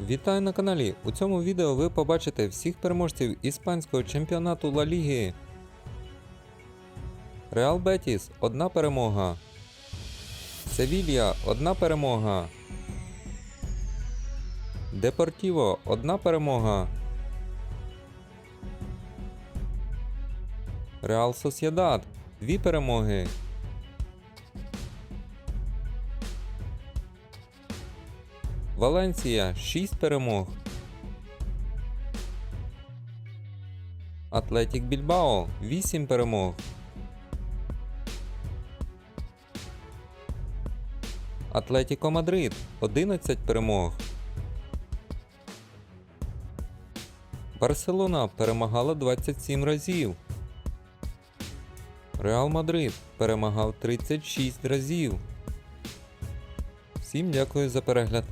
Вітаю на каналі! У цьому відео ви побачите всіх переможців іспанського чемпіонату Ла Ліги. Реал Бетіс одна перемога. Севілья одна перемога. Депортіво одна перемога. Реал Сосєдад дві перемоги. Валенсія 6 перемог. Атлетік Більбао 8 перемог. Атлетіко Мадрид 11 перемог. Барселона перемагала 27 разів. Реал Мадрид перемагав 36 разів. Всім дякую за перегляд.